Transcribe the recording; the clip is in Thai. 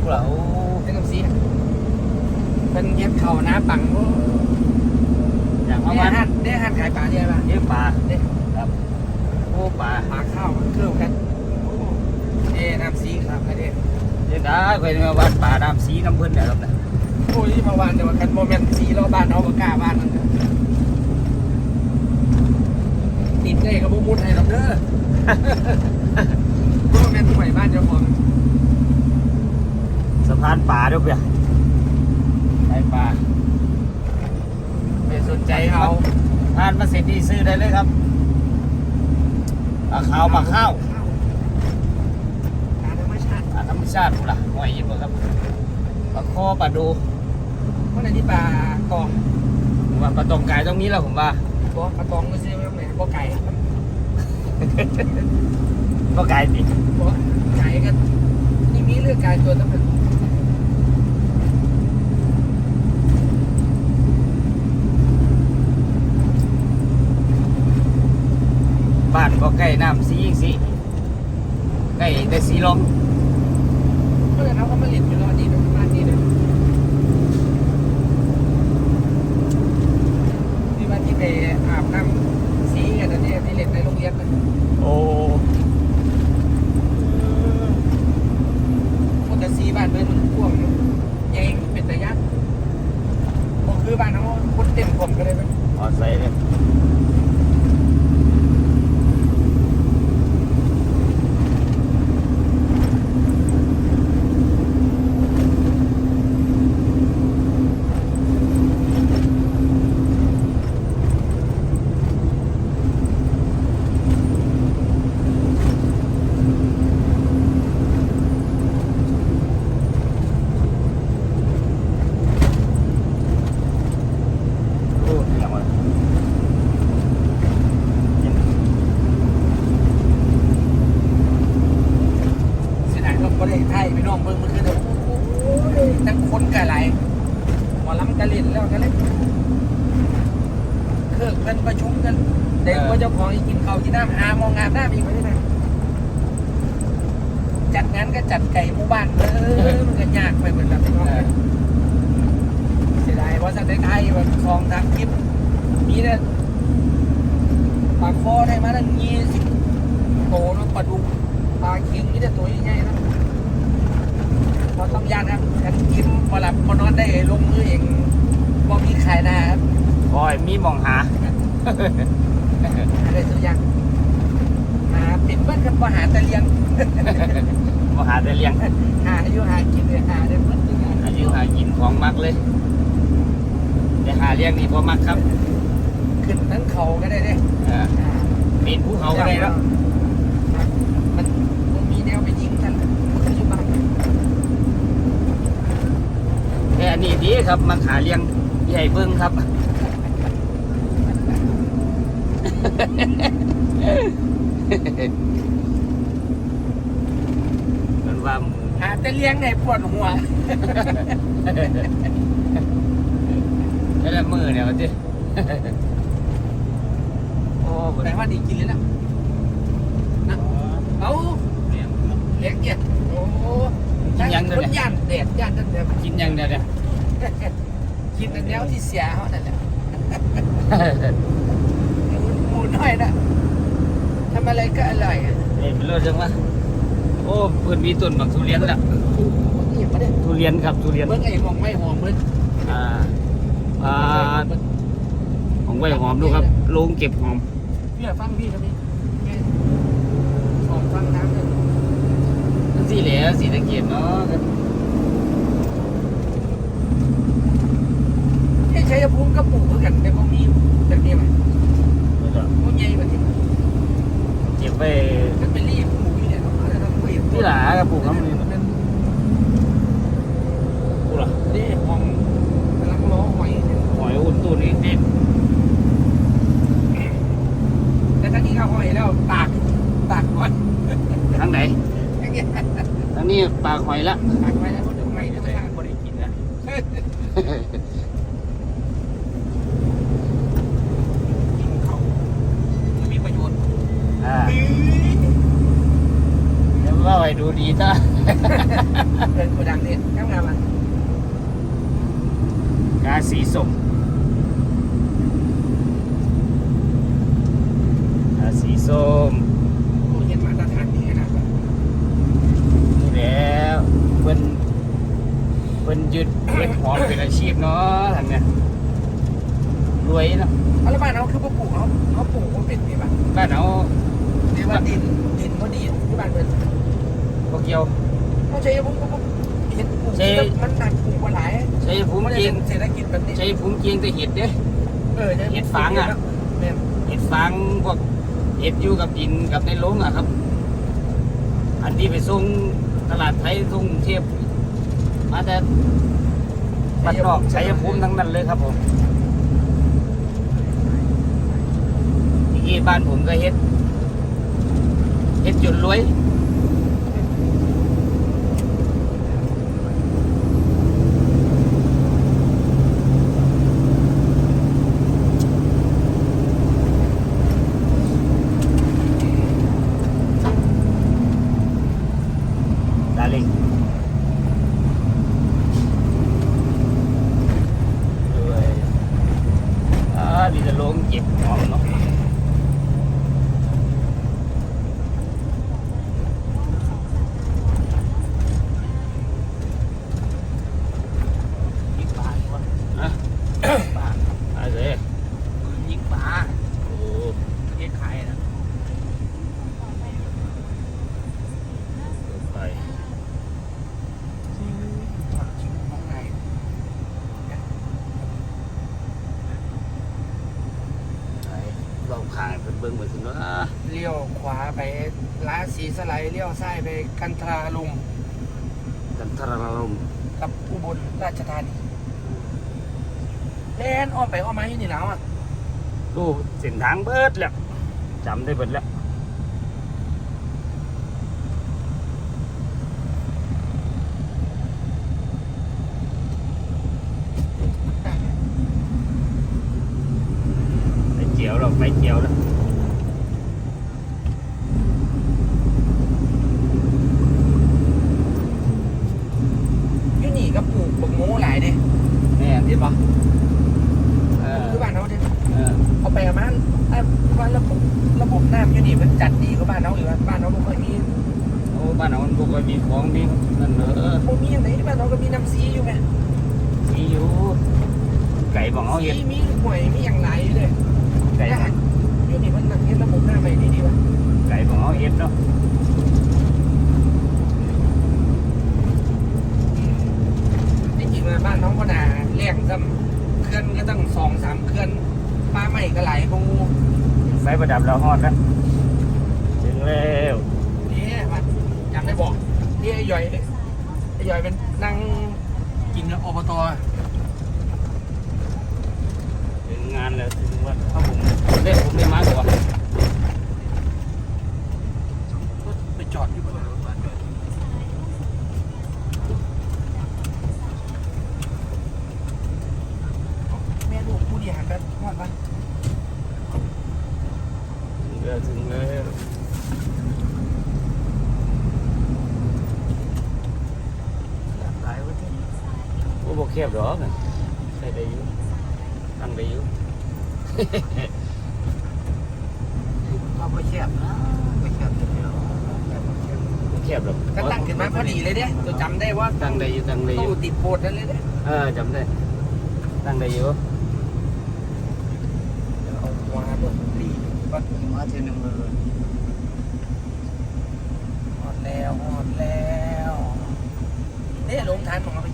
พวกเราแยกน้ำซีอะเพิ่นเฮ็ดข้าวหน้าปังโอ้อย่างประได้มาณอาหารได้อาหารขายปลาได้ป่ะเยอะปลาได้ครับโอ้ปลาปลาข้าวเครื่องกันโอ้เอ้น้ำซีครับอันนี้เดี๋ยวได้ไปมาวัดป่าน้ำสีน้ำเพิ่นเนี่ยครับนะโอ้ยเมื่อวานแต่ว่ากันโมเมนต์ซีเราบ้านเอาก็กล้าบ้านนั่นน่ะติดได้ก็บ่มุดให้ดอกเด้อ โมเมนต์ใหม่บ้านเจ้าของ สะ พานป่าด้วยเปล่าไอ้ป่าไม่สนใจเขาทานมาเสร็จนี่ซื้อได้เลยครับปลาขาวปลาข้าวการธรรมชาติปลาธรรมชาติพูดล่ะหอยยิบครับปลาคอปลาดูเพราะในที่ปลากองผมว่าปลาตองไก่ตรงนี้แหละผมว่าตัวปลากองก็ซื้อมาจากไหนปลาไก่ก็ไก่ดิปลาไก่ก็นี่มีเรื่องไก่ตัวตั้งแต่ บ้านก็ใกล้น้ำสีอีกสิใกล้แต่สีลมเมื่อเขาก็มาเล่นอยู่รอดีเป็นบ้านนี้เลยที่บ้านที่ไปอาบน้ำสีกันนะเนี่ยที่เล่นในโรงเรียนนะโอ้พวกแต่สีบ้านเป็นพวกใหญ่เป็นตะยักษ์ก็คือบ้านเขาคนเต็มผมก็เลยไปออใส่เลย โอ้ยยังไง เสียดายเรา ก็ได้ไทยไปน้องเบิ่งมื่อคืนเดี๋ยวโอ้ยทั้งคนกะไหลหมอลำกะเล่นแล้วกะเล่นเครื่องกันประชุมกันเด็กว่าเจ้าของอีกกินเขาวกินน้ำหามองงานหน้ามีไม่ได้ไหมจัดงานก็จัดไก่หมู่บ้านเออมันก็ยากไปเหมือนแบบน้องเสียดายว่าสัตว์ไทยแบบคลองทางคลิปมีเนี่ยปลาคอได้มาตั้งยี่สิบโตแล้วปลาดุกปลาเค็งนี่แต่ตัวใหญ่ๆนะ เราต้องยานครับกันกินพอหลับพอนอนได้ลงมือเองพอมีขายหน้าครับโอ้ยมีมองหาอะไรตัวอย่างหาเป็นเบิ้ลกับพอหาแต่เลี้ยงมองหาแต่เลี้ยงหาอายุหากินเลยหาได้เบิ้ลตัวอย่างอายุหากินของมักเลยแต่หาเลี้ยงนี่พอมักครับ ขึ้นทั้งเขาก็ได้เด้เออปีนภูเขาก็ได้แล้ว มันมันมีแนวไปยิงกันปัจจุบัน แต่อันนี้ดีครับมักหาเลี้ยงใหญ่เบิ้งครับ มันว่าหมูหาแต่เลี้ยงในปวดหัวแล้วละมือเนี่ยมันดิโอ้บ่แต่ได้ว่าดีกินเลยนะนะเอาเลี้ยงเกียรโอ้ คนย่านแดดย่านนั่นเดียวกินยังเดียวเนี่ย กินแต่แนวที่เสียเขานั่นแหละหมูน้อยนะทำอะไรก็อร่อยอะเอ้ยเป็นรถจังวะโอ้เพิ่นมีต้นบักทุเรียนแล้วนี่มาเนี่ยทุเรียนครับทุเรียน เบิ้งไอ้หอมไม่หอมเบิ้งอ่า อ่า ของไว้หอมดูครับโรงเก็บหอม พี่ฟังพี่ครับพี่หอมฟังน้ำเลย สีเหลืองสีตะเกียบเนาะไอ้ชัยภูมิก็ปลูกเหมือนกันแต่พอมีแบบนี้ไหมพวกใหญ่แบบนี้เก็บไว้มันเป็นรีบปลูกอยู่เนี่ยเราต้องปลูกที่หลากระปุกน้ำมันนี่มันกูล่ะนี่หอมกำลังร้อหอยหอยอุ่นตูนี่เด็ดแต่ถ้านี้เขาหอยแล้วตากตากหอยทั้งไหน อย่างเงี้ยทั้งนี้ปลาหอยละตากไว้แล้วก็ดึงไม่ได้แต่ทางบ่ได้กินนะกินเขาไม่มีประโยชน์อ่าอยดูดีจ้าเดินกูดังนี่ทำงานมันกาสีส้มกาสีส้ม กูเห็นมาตรฐานนี่นะ นี่แล้ว เพิ่นเพิ่นยึดเฮ็ดหอมเป็นอาชีพเนาะทางเนี้ยรวยเนาะเอาแล้วบ้านเขาคือปลูกเขาเขาปลูกเขาเป็นนี่ป่ะบ้านเอาเรียกว่าดินดินเขาดีที่บ้านเป็นบ่เกี่ยวเขาใช้ผมก็เห็นปลูกใช้มันหนักปลูกกว่าหลายใช้ภูมิมันจริงเศรษฐกิจแบบนี้ใช้ภูมิจริงแต่เห็ดเด้เออเห็ดฟางอะเนี่ยเห็ดฟางพวกเห็ดอยู่กับดินกับในโรงอะครับ อันที่ไปส่ง ตลาดไทยส่งกรุงเทพมาแต่บัดนอกชัยภูมิทั้งนั้นเลยครับผมที่บ้านผมก็เฮ็ดเฮ็ดจนรวย ดาริงด้วยอ่าดีจะลงเก็บหอมเนาะยิงปลาดีกว่าฮะปลาอะไรเยิงปลา โอ้ เฮ็ดขายนะ ไป มองไหน ไป เราขางเป็นเบิ้งเหมือนกันเนาะเลี้ยวขวาไปร้านสีสไลด์เลี้ยวซ้ายไปกันทราลุมกันทรารมกับอุบลราชธานีเล่นอ้อมไปอ้อมมาอยู่นี่แล้วอะดูเส้นทางเบิดแล้วจำได้เบิดแล้ว ไปเจียวแล้ว ไปเจียวแล้วอยู่นี่ก็ปลูกบักโม้หลายเด้แน่นเห็นปะเออคือบ้านเขาเด้เออเอาไปเอามันไอ้ว่าระบบระบบน้ำอยู่นี่มันจัดดีกว่าบ้านเขาอีกว่าบ้านเขาไม่ค่อยมีโอ้บ้านเรามันบ่ค่อยมีของมีนั่นเนอะพวกมีอย่างไหนบ้านเขาก็มีน้ำซีอยู่ไงมีอยู่ไก่บอกเอาเห็ด ซีมีหวยมีอย่างไรอยู่เลย ไก่แต่อยู่นี่มันเห็นระบบน้ำไปดีดีวะไก่บอกเอาเห็ดเนาะจริงๆแล้วบ้านน้องก็น่าเลี้ยงซ้ำเคลื่อนก็ตั้งสองสามเคลื่อนปลาใหม่ก็ไหลายูไฟประดับเราฮอดแล้วถึงแล้วนี่มันจำได้บอกนี่ไอ้ย่อยไอ้ย่อยเป็นนั่งกินอบตถึ งงานแล้วถึงวัดพระผมเล่นผมได้มาก่อนไปจอดอยู่บนรถบ้านด้วยแม่ลูกผู้เดียวหันไปทอดบ้านถึงแล้วถึงแล้วหลายวันที่โอ้บอกแคบหรอกน่ะใส่ได้อยู่ตั้งได้อยู่ เอาไปแคบนะไปแคบเดียวแคบหรอกก็ตั้งขึ้นมาพอดีเลยเด้ตัวจำได้ว่าตั้งได้อยู่ตั้งได้อตู้ยู่ติดโพดนั่นเลยเด้เออจำได้ ตั้งได้อยู่เอาหัวเบิ่งรีก็มาเทีนึงเลยหอดแล้วหอดแล้วเนี่ยลงทานของเราไป